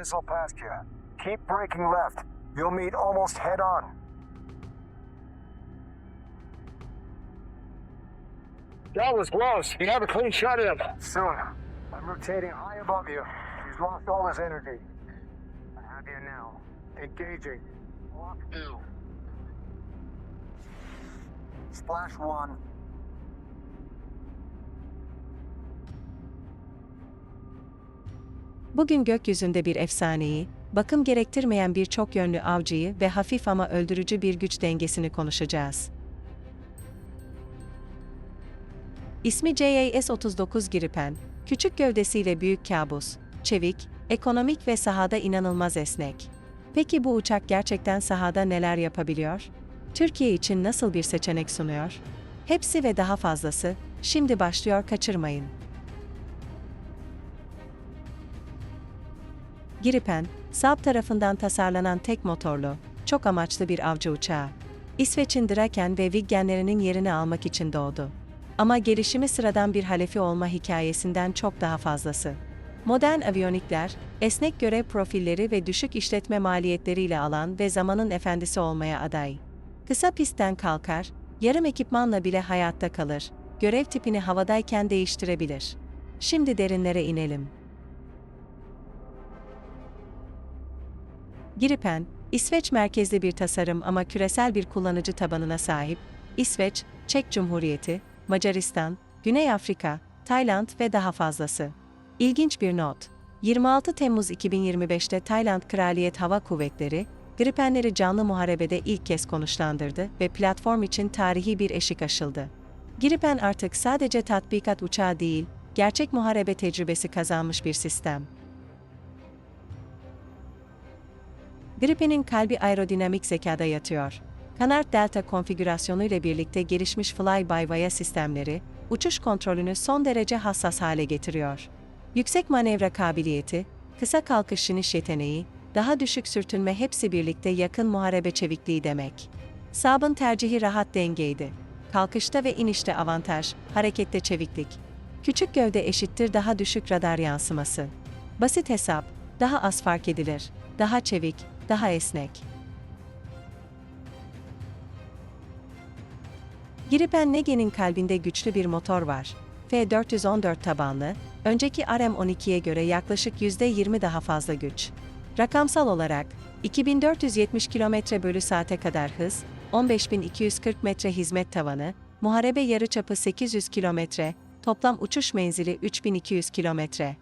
missile past you. Keep braking left. You'll meet almost head on. That was close. You have a clean shot at him. Soon. I'm rotating high above you. He's lost all his energy. I have you now. Engaging. Lock two. Splash one. Bugün gökyüzünde bir efsaneyi, bakım gerektirmeyen bir çok yönlü avcıyı ve hafif ama öldürücü bir güç dengesini konuşacağız. İsmi JAS-39 Gripen, küçük gövdesiyle büyük kabus, çevik, ekonomik ve sahada inanılmaz esnek. Peki bu uçak gerçekten sahada neler yapabiliyor? Türkiye için nasıl bir seçenek sunuyor? Hepsi ve daha fazlası, şimdi başlıyor kaçırmayın. Gripen, Saab tarafından tasarlanan tek motorlu, çok amaçlı bir avcı uçağı. İsveç'in Draken ve Viggenlerinin yerini almak için doğdu. Ama gelişimi sıradan bir halefi olma hikayesinden çok daha fazlası. Modern aviyonikler, esnek görev profilleri ve düşük işletme maliyetleriyle alan ve zamanın efendisi olmaya aday. Kısa pistten kalkar, yarım ekipmanla bile hayatta kalır, görev tipini havadayken değiştirebilir. Şimdi derinlere inelim. Gripen, İsveç merkezli bir tasarım ama küresel bir kullanıcı tabanına sahip, İsveç, Çek Cumhuriyeti, Macaristan, Güney Afrika, Tayland ve daha fazlası. İlginç bir not. 26 Temmuz 2025'te Tayland Kraliyet Hava Kuvvetleri, Gripenleri canlı muharebede ilk kez konuşlandırdı ve platform için tarihi bir eşik aşıldı. Gripen artık sadece tatbikat uçağı değil, gerçek muharebe tecrübesi kazanmış bir sistem. Gripen'in kalbi aerodinamik zekada yatıyor. Kanart Delta konfigürasyonu ile birlikte gelişmiş fly-by-wire sistemleri, uçuş kontrolünü son derece hassas hale getiriyor. Yüksek manevra kabiliyeti, kısa kalkış iniş yeteneği, daha düşük sürtünme hepsi birlikte yakın muharebe çevikliği demek. Saab'ın tercihi rahat dengeydi. Kalkışta ve inişte avantaj, harekette çeviklik. Küçük gövde eşittir daha düşük radar yansıması. Basit hesap, daha az fark edilir, daha çevik, daha esnek. Gripen Nege'nin kalbinde güçlü bir motor var. F414 tabanlı, önceki RM12'ye göre yaklaşık %20 daha fazla güç. Rakamsal olarak, 2470 km bölü saate kadar hız, 15240 metre hizmet tavanı, muharebe yarıçapı 800 km, toplam uçuş menzili 3200 kilometre.